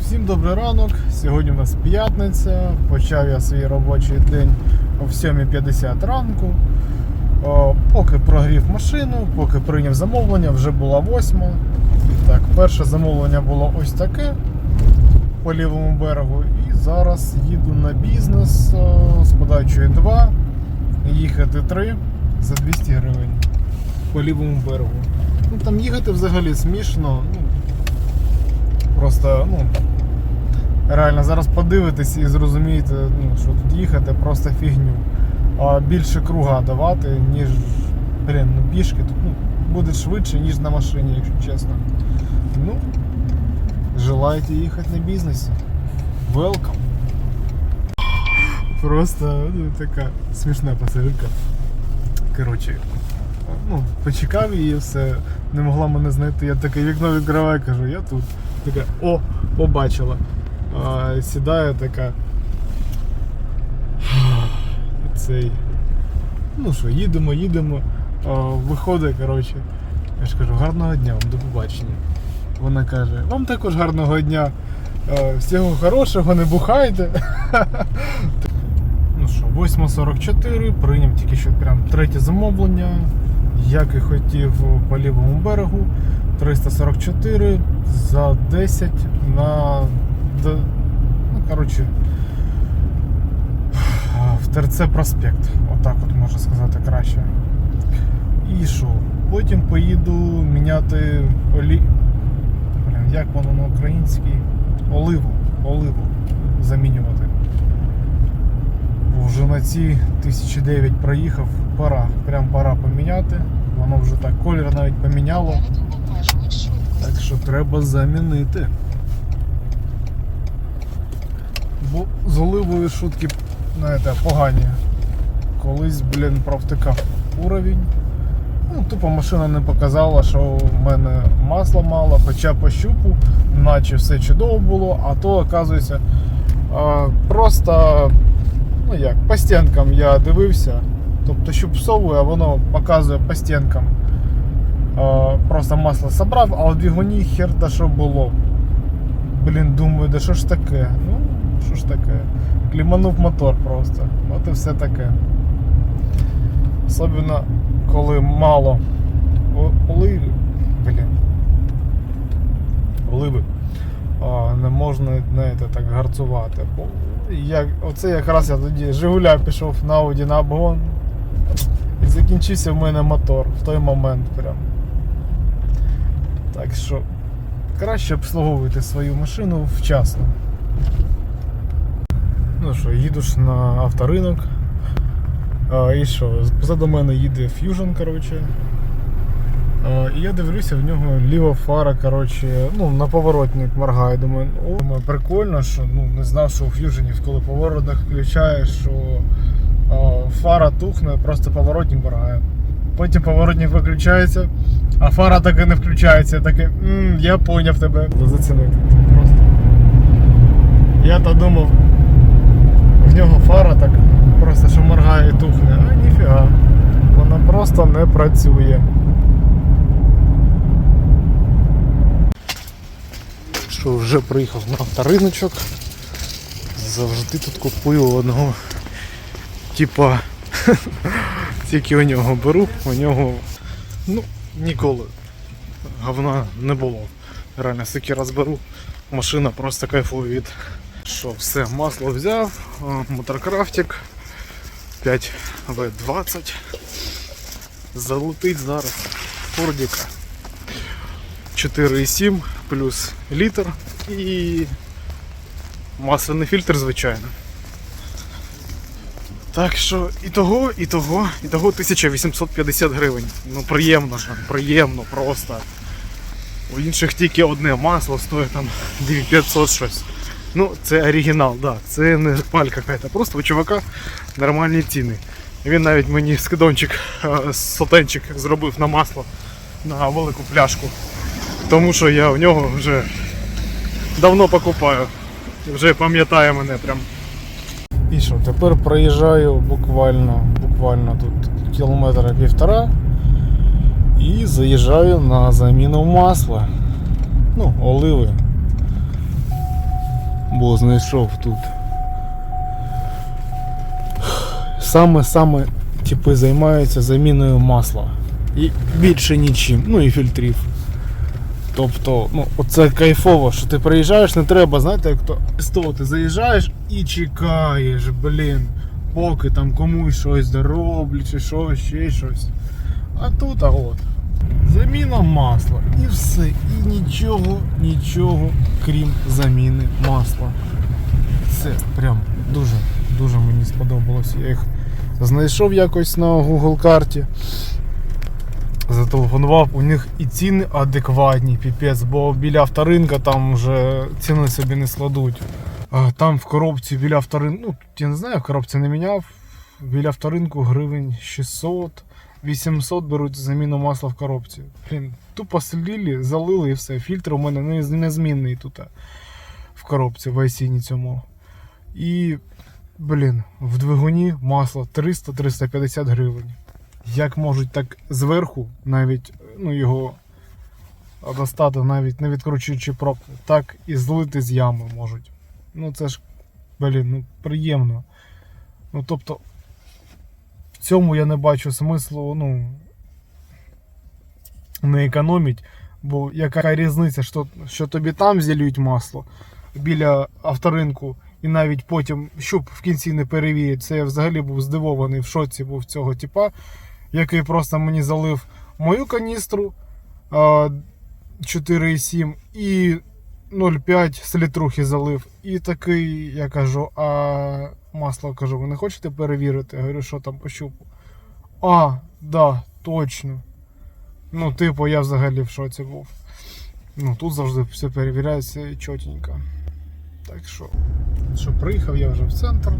Всім добрий ранок. Сьогодні у нас п'ятниця. Почав я свій робочий день о 7.50 ранку. О, поки прогрів машину, поки прийняв замовлення, вже була 8. Так, перше замовлення було ось таке по лівому берегу. І зараз їду на бізнес о, з подачею 2, їхати 3 за 200 гривень по лівому берегу. Ну там їхати взагалі смішно. Ну, Просто, ну. Реально, зараз подивитесь і зрозумієте, ну, що тут їхати просто фігню. А більше круга давати, ніж. Блін, ну пішки тут ну, буде швидше, ніж на машині, якщо чесно. Ну, желаєте їхати на бізнесі? Welcome. Просто ну, така смішна пасажирка. Коротше, ну, почекав її все, не могла мене знайти. Я таке вікно відкриваю, кажу, я тут. Така, о, побачила. А, сідає така. Цей. Ну що, їдемо, їдемо. А, виходить, коротше. Я ж кажу, гарного дня вам, до побачення. Вона каже, вам також гарного дня. Всього хорошого, не бухайте. Ну що, 8.44, прийняв тільки що прям третє замовлення. Як і хотів по лівому берегу. 344 за 10 на. Ну, коротше. В ТРЦ проспект. Отак от можна сказати краще. І що? Потім поїду міняти олі. Блін, як воно на українській? Оливу. Оливу замінювати. Бо вже на ці 1009 проїхав, пора, прям пора поміняти. Воно вже так колір навіть поміняло. Так що треба замінити. Бо з оливою шутки, знаєте, погані. Колись, блін, провтикав уровень. Ну, тупо машина не показала, що в мене масла мало, хоча по щупу, наче все чудово було, а то, оказується, просто ну як, по стінкам я дивився. Тобто щуп всовую, а воно показує по стінкам. А, Просто масло собрав, а у двигуні хер та що було. Блін, думаю, да що ж таке? Ну, що ж таке? Кліманув мотор просто. От і все таке. Особливо, коли мало оливи. Блін. Оливи. А, не можна знаєте, так гарцувати. Бо як, оце якраз я тоді Жигуля пішов на Ауді на обгон. І закінчився в мене мотор в той момент прям. Так що краще обслуговуйте свою машину вчасно. Ну що, їду ж на авторинок. А, і що, позаду мене їде Fusion, коротше. І я дивлюся, в нього ліва фара, коротше, ну, на поворотник моргає. Думаю, о, прикольно, що ну, не знав, що у Fusion, коли поворотник включаєш, що а, фара тухне, просто поворотник моргає. Потім поворотник виключається, а фара так і не включається. Я такий, я поняв тебе. Зацінити. Просто. Я то думав, в нього фара так просто що моргає і тухне, а ніфіга. Вона просто не працює. Що вже приїхав на авториночок. Завжди тут купую одного. Типа тільки у нього беру, у нього ну, ніколи говна не було. Реально стільки раз беру, машина просто кайфує від. Що, все, масло взяв, а, моторкрафтик 5В20. Залетить зараз Фордіка 4,7 плюс літр і масляний фільтр, звичайно. Так що і того, і того, і того 1850 гривень. Ну приємно приємно просто. У інших тільки одне масло стоїть там 9500 щось. Ну, це оригінал, да. Це не палька якась. Просто у чувака нормальні ціни. Він навіть мені скидончик, е, сотенчик зробив на масло на велику пляшку. Тому що я в нього вже давно покупаю. Вже пам'ятає мене прям. І що, тепер проїжджаю буквально, буквально тут кілометра півтора і заїжджаю на заміну масла. Ну, оливи. бо знайшов тут. Саме-саме типи займаються заміною масла. І більше нічим. Ну і фільтрів. Тобто, ну, оце кайфово, що ти приїжджаєш, не треба, знаєте, як то СТО, ти заїжджаєш і чекаєш, блін, поки там комусь щось дороблять, чи щось, ще щось. А тут, а от. Заміна масла і все. І нічого, нічого, крім заміни масла. Це прям дуже, дуже мені сподобалось. Я їх знайшов якось на Google карті. Зателефонував, у них і ціни адекватні, піпець, бо біля авторинка там вже ціни собі не складуть. Там в коробці біля авторинку, ну я не знаю, в коробці не міняв. Біля авторинку гривень 600, 800 беруть заміну масла в коробці. Блін, тупо слили, залили і все. Фільтр у мене незмінний тут в коробці в айсіні цьому. І, блін, в двигуні масло 300-350 гривень. Як можуть так зверху навіть ну, його достати, навіть не відкручуючи пробку, так і злити з ями можуть. Ну це ж, блін, ну приємно. Ну тобто, в цьому я не бачу смислу, ну, не економить, бо яка різниця, що, що тобі там зілють масло біля авторинку, і навіть потім, щоб в кінці не перевірять, це я взагалі був здивований в шоці був цього типа, який просто мені залив мою каністру 4,7 і 0,5 слітрухи залив. І такий, я кажу, а масло кажу, ви не хочете перевірити? Я говорю, що там по щупу? А, да, точно. Ну, типу, я взагалі в шоці був. Ну, тут завжди все перевіряється чотенько. Так що, що приїхав я вже в центр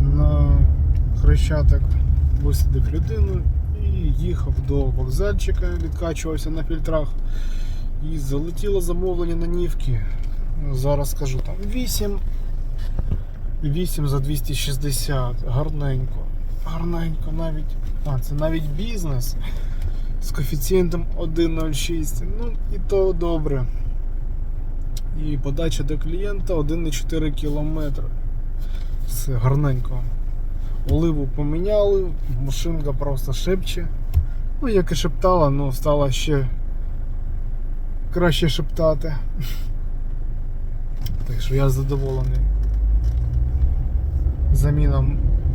на Хрещатик, висадив людину і їхав до вокзальчика, відкачувався на фільтрах. І залетіло замовлення на нівки. Зараз скажу там 8. 8 за 260. Гарненько. Гарненько навіть. А, це навіть бізнес з коефіцієнтом 1,06. Ну і то добре. І подача до клієнта 1,4 км. Все гарненько. Оливу поміняли, машинка просто шепче. Ну, як і шептала, ну стала ще краще шептати. Так що я задоволений. Заміна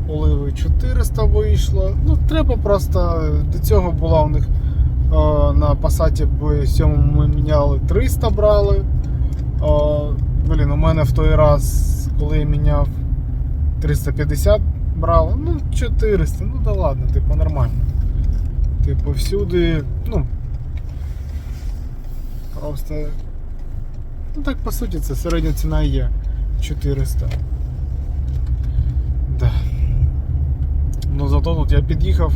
оливи 400 вийшла. Ну, треба просто. До цього була у них е, на Passat B7 ми міняли 300 брали. Е, блін, у мене в той раз, коли я міняв 350 брали, ну 400, ну да ладно, типу нормально. Типу всюди, ну. Просто. Ну так по суті це середня ціна є 400. Да. Ну зато тут я під'їхав,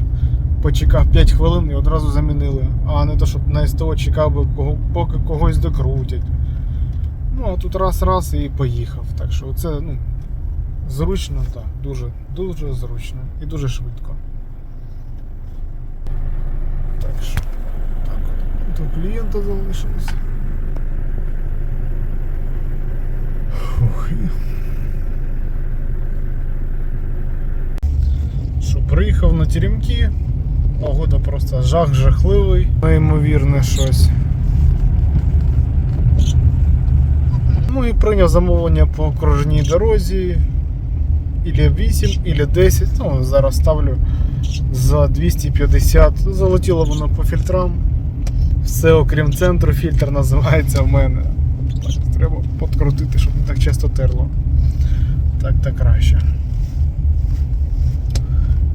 почекав 5 хвилин і одразу замінили. А не то, щоб на СТО чекав би, поки когось докрутять. Ну, а тут раз-раз і поїхав. Так що це ну, зручно, так, дуже, дуже зручно і дуже швидко. Так що, так. До клієнта залишилось. Що, приїхав на теремки. Погода просто жах жахливий. Неймовірне щось. Ну і прийняв замовлення по окружній дорозі. Ілі 8, ілі 10. Ну, зараз ставлю за 250. Залетіло воно по фільтрам. Все окрім центру, фільтр називається в мене. Так, треба подкрутити, щоб не так часто терло. Так, так краще.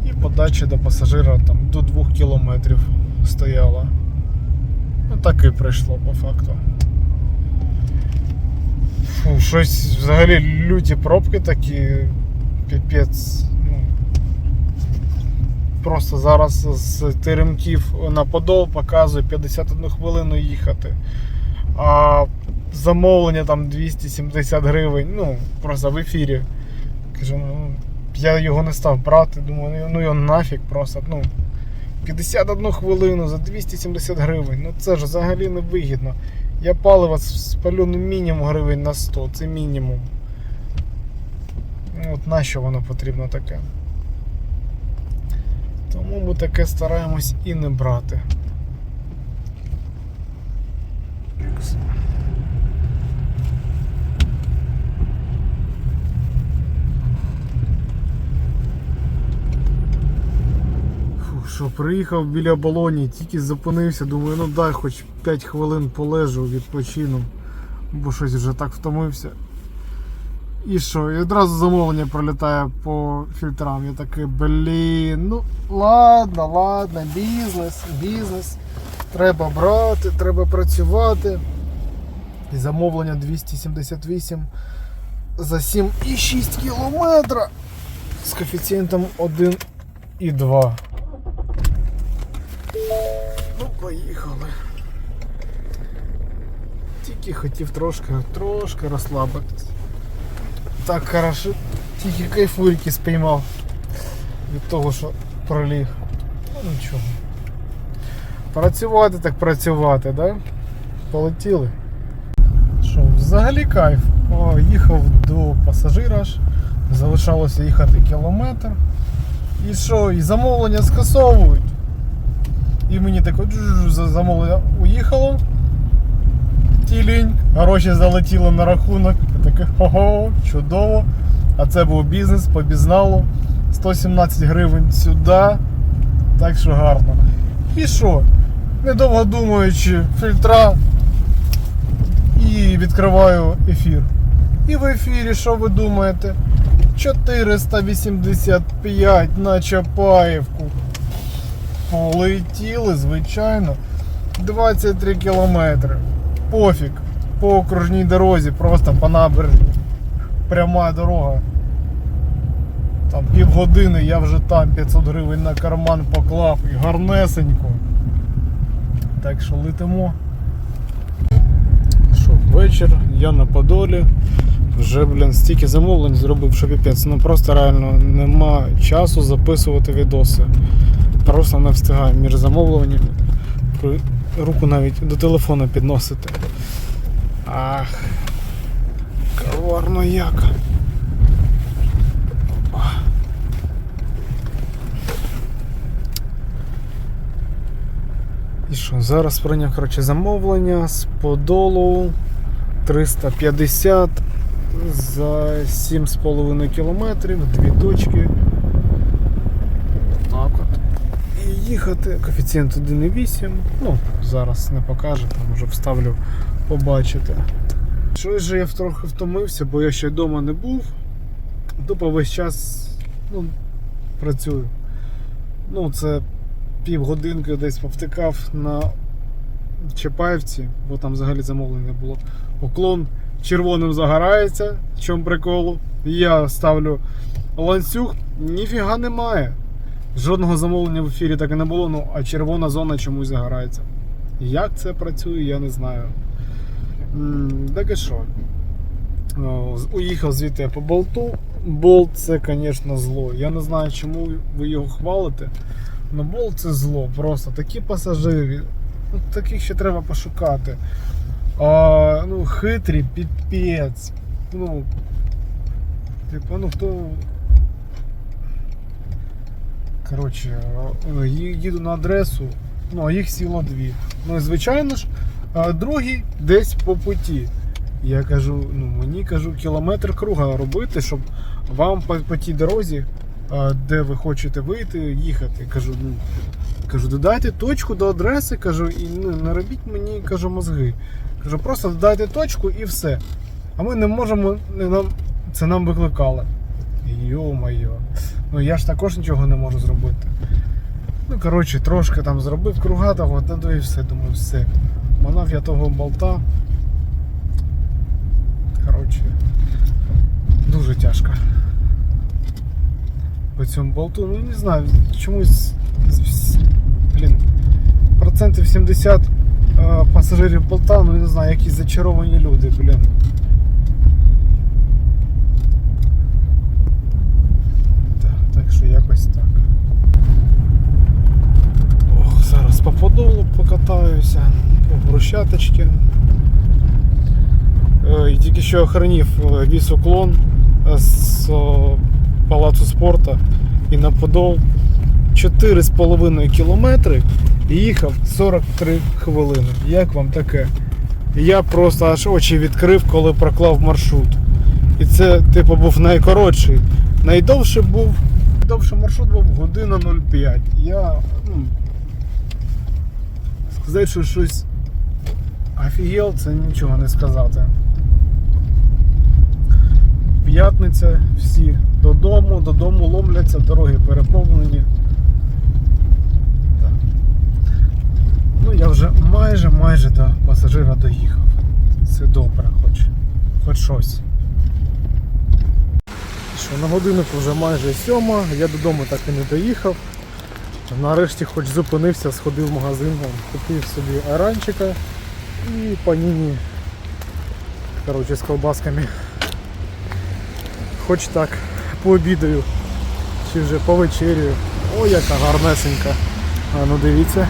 І подача до пасажира там до 2 кілометрів стояла. Ну так і прийшло по факту. Фу, щось взагалі люті пробки такі. Піпець. Ну, просто зараз з теремків на Подол показує 51 хвилину їхати. А замовлення там 270 гривень. Ну, просто в ефірі. Кажу, ну, я його не став брати, думаю, ну його нафіг просто. ну 51 хвилину за 270 гривень. Ну це ж взагалі не вигідно. Я палива спалю ну, мінімум гривень на 100, це мінімум. Ну, От нащо воно потрібно таке? Тому ми таке стараємось і не брати. Що приїхав біля балоні, тільки зупинився, думаю, ну дай хоч 5 хвилин полежу, відпочину, бо щось вже так втомився. І що? І одразу замовлення пролітає по фільтрам. Я такий, блін, ну ладно, ладно, бізнес, бізнес. Треба брати, треба працювати. І замовлення 278 за 7,6 кілометра з коефіцієнтом 1,2. Ну, поїхали. Тільки хотів трошки, трошки розслабитись. Так хорошо, тільки кайфурики спіймав від того, що проліг. Ну нічого. Працювати так працювати, да? Полетіли. Що, взагалі кайф. О, їхав до пасажира аж, залишалося їхати кілометр. І що, і замовлення скасовують. І мені джуж, замовлення уїхало. Тілінь, гроші залетіли на рахунок. Таке хо-хо, чудово. А це був бізнес по бізналу. 117 гривень сюди. Так що гарно. І що? Недовго думаючи, фільтра і відкриваю ефір. І в ефірі, що ви думаєте? 485 на Чапаєвку. Полетіли, звичайно. 23 кілометри. Пофіг. По окружній дорозі, просто по набережні. Пряма дорога. Там півгодини я вже там 500 гривень на карман поклав і гарнесенько. Так що летимо. Що, вечір, я на Подолі. Вже, блін, стільки замовлень зробив, що піпець. Ну просто реально нема часу записувати відоси. Просто не встигаю між замовленнями. Руку навіть до телефона підносити. Ах. Коварно як. Опа. І що, зараз прийняв коротше, замовлення з подолу 350 за 7,5 кілометрів, дві точки. Так от. І їхати. Коефіцієнт 1,8. Ну, зараз не покаже, там вже вставлю побачити. Щось же я трохи втомився, бо я ще вдома не був. Тупо весь час ну, працюю. Ну, це півгодинки десь повтикав на Чапаївці, бо там взагалі замовлення було. Уклон червоним загорається, в чому приколу. Я ставлю ланцюг, ніфіга немає. Жодного замовлення в ефірі так і не було, ну а червона зона чомусь загорається. Як це працює, я не знаю. Так і що? Уїхав звідти по болту. Болт це, звісно, зло. Я не знаю, чому ви його хвалите. Ну, болт це зло. Просто такі пасажири. Ну, таких ще треба пошукати. А, ну, хитрі, піпець. Ну, типу, ну хто. Коротше, е, їду на адресу, ну, а їх сіло дві. Ну, і звичайно ж, а другий десь по путі. Я кажу, ну мені кажу, кілометр круга робити, щоб вам по, по тій дорозі, де ви хочете вийти, їхати. Кажу, ну кажу, додайте точку до адреси, кажу, і ну, не робіть мені кажу, мозги. Кажу, просто додайте точку і все. А ми не можемо, не нам, це нам викликали. Йо-моє. Ну я ж також нічого не можу зробити. Ну, коротше, трошки там зробив круга того, то і все, думаю, все. Манав я того болта. Коротше, дуже тяжко. По цьому болту, ну не знаю, чомусь, блін, процентів 70 е, пасажирів болта, ну не знаю, якісь зачаровані люди, блін. Так, що якось так. Ох, зараз по подолу покатаюся, по брусчаточки. Е, І тільки що охранів е, віз уклон з палацу спорту і на Подол 4,5 кілометри і їхав 43 хвилини. Як вам таке? Я просто аж очі відкрив, коли проклав маршрут. І це, типу, був найкоротший. Найдовший був. Найдовший маршрут був година 05. Я. Ну, сказати, що щось офігел, це нічого не сказати. П'ятниця, всі додому, додому ломляться, дороги переповнені. Так. Ну, я вже майже майже до пасажира доїхав. Це добре, хоч, хоч щось. Що, на годиннику вже майже сьома, я додому так і не доїхав. Нарешті хоч зупинився, сходив в магазин, купив собі аранчика і паніні коротше, з колбасками. Хоч так, пообідаю, чи вже повечерюю. Ой, яка гарнесенька. А ну дивіться.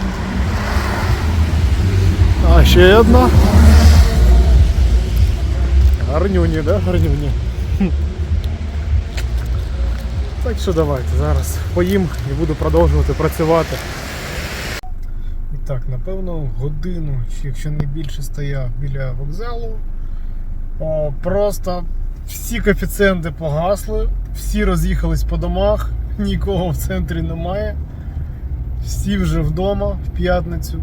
А ще одна. Гарнюні, да? Гарнюні. Так що давайте зараз поїм і буду продовжувати працювати. Так, напевно, годину, якщо не більше стояв біля вокзалу. О, просто всі коефіцієнти погасли, всі роз'їхались по домах, нікого в центрі немає. Всі вже вдома в п'ятницю,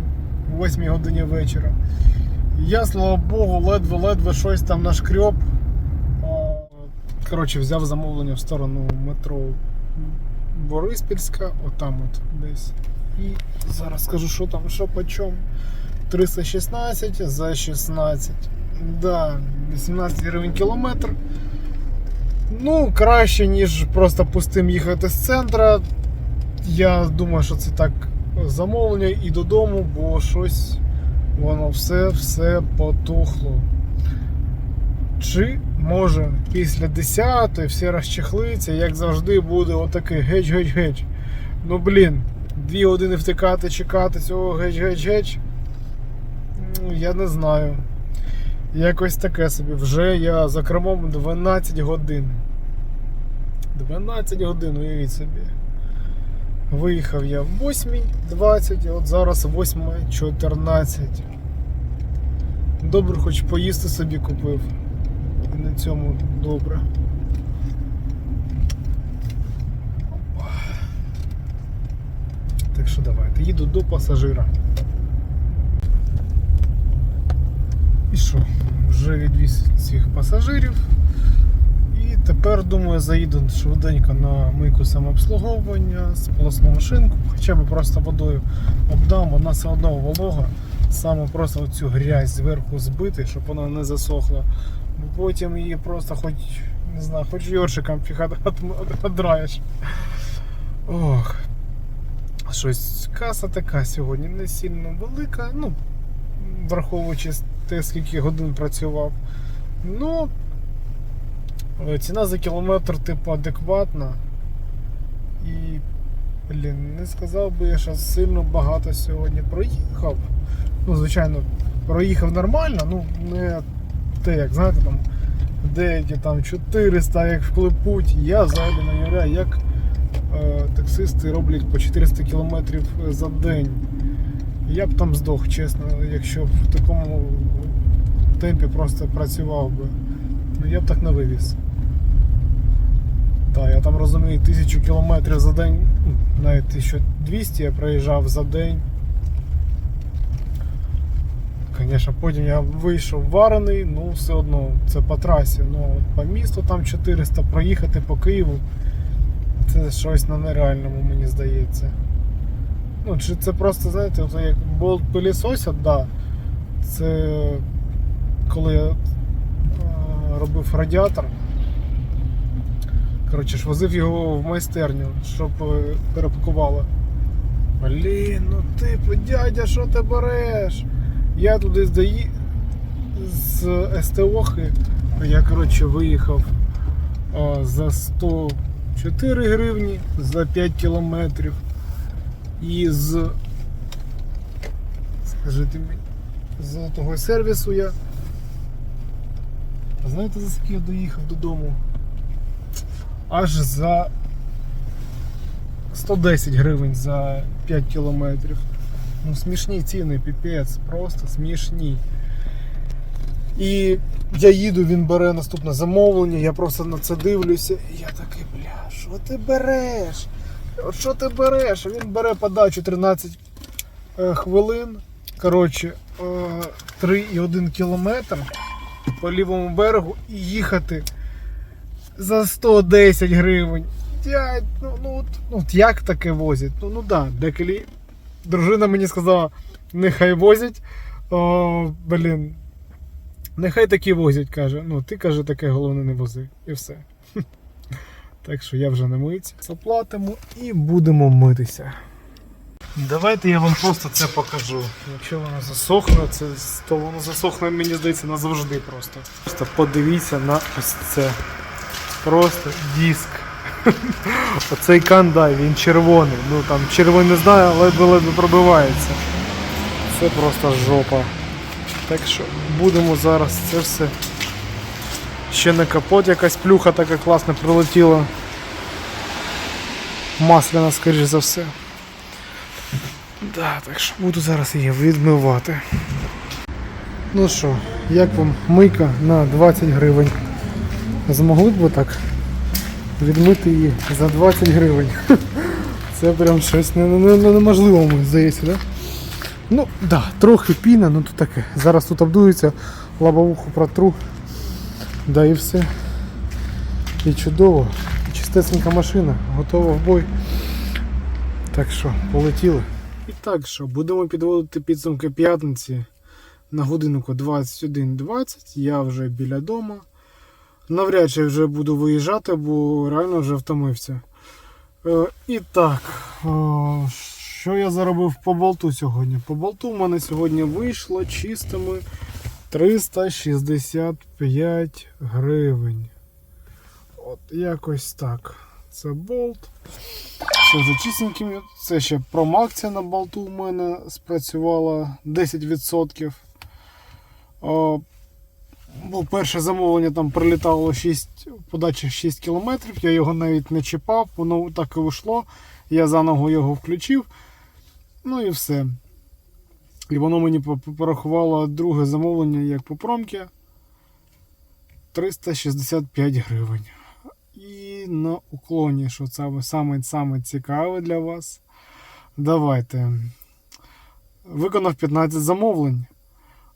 о 8 годині вечора. Я, слава Богу, ледве-ледве щось там нашкрьоп. Коротше, взяв замовлення в сторону метро Бориспільська, отам от десь. І зараз скажу, що там, що по чому. 316 за 16. Да, 18 гривень кілометр. Ну, краще, ніж просто пустим їхати з центра. Я думаю, що це так замовлення і додому, бо щось воно все-все потухло. Чи може після 10 всі розчехлиться, як завжди буде отакий геч-геч-геч. Ну блін, дві години втикати, чекати цього геч-геч-геч. Ну, я не знаю. Якось таке собі. Вже я за кермом 12 годин. 12 годин, уявіть собі. Виїхав я в 8.20, от зараз 8.14. Добре, хоч поїсти собі купив. І на цьому добре. Так що давайте, їду до пасажира. І що? Вже відвіз цих пасажирів. І тепер, думаю, заїду швиденько на мийку самообслуговування, сполосну машинку, хоча б просто водою обдам, вона все одно волога. Саме просто оцю грязь зверху збити, щоб вона не засохла. Потім її просто хоч, не знаю, хоч йоршиком одраєш. Ох. Щось каса така сьогодні не сильно велика. Ну, враховуючи те, скільки годин працював. Ну, е, ціна за кілометр, типу, адекватна. І, блін, не сказав би я, що сильно багато сьогодні проїхав. Ну, звичайно, проїхав нормально, ну не те, як знаєте, там деякі там 400, як в Клепуть. Я взагалі не уявляю, як таксисти роблять по 400 км за день. Я б там здох, чесно, якщо в такому темпі просто працював би. Ну я б так не вивіз. Так, я там розумію, тисячу кілометрів за день, ну, навіть 1200 я проїжджав за день. Звісно, потім я вийшов варений, ну все одно це по трасі. Ну, по місту там 400 проїхати по Києву. Це щось на нереальному, мені здається. Ну, чи це просто, знаєте, це як болт пилісося, да. Це коли я е, робив радіатор. Коротше, ж возив його в майстерню, щоб е, перепакувало. Блін, ну типу, дядя, що ти береш? Я туди здаї. з СТОхи, я коротше виїхав е, за 100. 4 гривні за 5 кілометрів. І з скажіть мені, з того сервісу я. А знаєте, за скільки я доїхав додому? Аж за 110 гривень за 5 кілометрів. Ну, смішні ціни, піпець, просто смішні. І я їду, він бере наступне замовлення, я просто на це дивлюся, і я такий бля, ти береш? Що ти береш? Він бере подачу 13 е, хвилин. Коротше, е, 3,1 кілометр по лівому берегу і їхати за 110 гривень. Дядь, ну, ну, от, ну от як таке возять? Ну, ну да, деколі. Дружина мені сказала, нехай возять. О, блін. Нехай такі возять, каже. Ну, ти каже, таке головне не вози. І все. Так що я вже не миюсь. Заплатимо і будемо митися. Давайте я вам просто це покажу. Якщо воно засохне, це, то воно засохне, мені здається, назавжди просто. Просто подивіться на ось це. Просто диск. Оцей кандай, він червоний. Ну там червоний не знаю, але ледве пробивається. Це просто жопа. Так що будемо зараз це все. Ще на капот якась плюха така класна прилетіла. Масляна, скоріш за все. Да, так що буду зараз її відмивати. Ну що, як вам мийка на 20 гривень? Змогли б ви так відмити її за 20 гривень? Це прям щось не- не- не- неможливо, здається, да? Ну, да, трохи піна, ну то таке. Зараз тут обдується, лобовуху протру. Да і все. І чудово. І чистесенька машина, готова в бой. Так що, полетіли. І так що, будемо підводити підсумки п'ятниці на годиннику 21.20. Я вже біля дома. Навряд чи вже буду виїжджати, бо реально вже втомився. Е, і так, о, що я заробив по болту сьогодні? По болту в мене сьогодні вийшло чистими 365 гривень. От якось так. Це болт. За чистеньким. Це ще промакція на болту в мене спрацювала 10%. О, бо перше замовлення там прилітало 6, подача 6 км, я його навіть не чіпав, воно так і вийшло. Я заново його включив. Ну і все. І воно мені по- по- порахувало друге замовлення як по промки 365 гривень. І на уклоні, що це саме, саме цікаве для вас. Давайте. Виконав 15 замовлень.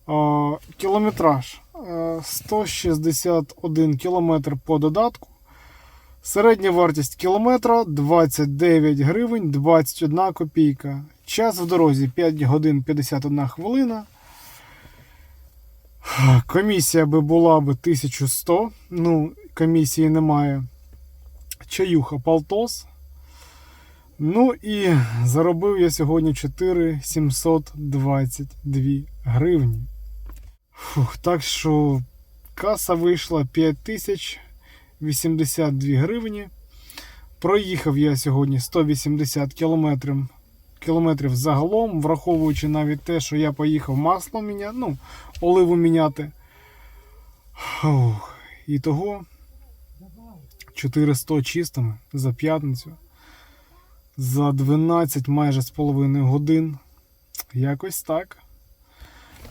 Е, Кілометраж е, 161 кілометр по додатку. Середня вартість кілометра 29 гривень 21 копійка. Час в дорозі 5 годин 51 хвилина. Комісія би була би 1100. Ну, комісії немає. Чаюха Полтос. Ну і заробив я сьогодні 4722 гривні. Фух, так що каса вийшла 5082 гривні. Проїхав я сьогодні 180 кілометрів, кілометрів загалом, враховуючи навіть те, що я поїхав масло міняти, ну, оливу міняти. І того 400 чистими за п'ятницю. За 12 майже з половиною годин. Якось так.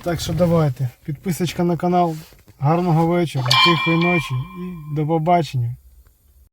Так що давайте. Підписочка на канал. Гарного вечора, тихої ночі і до побачення.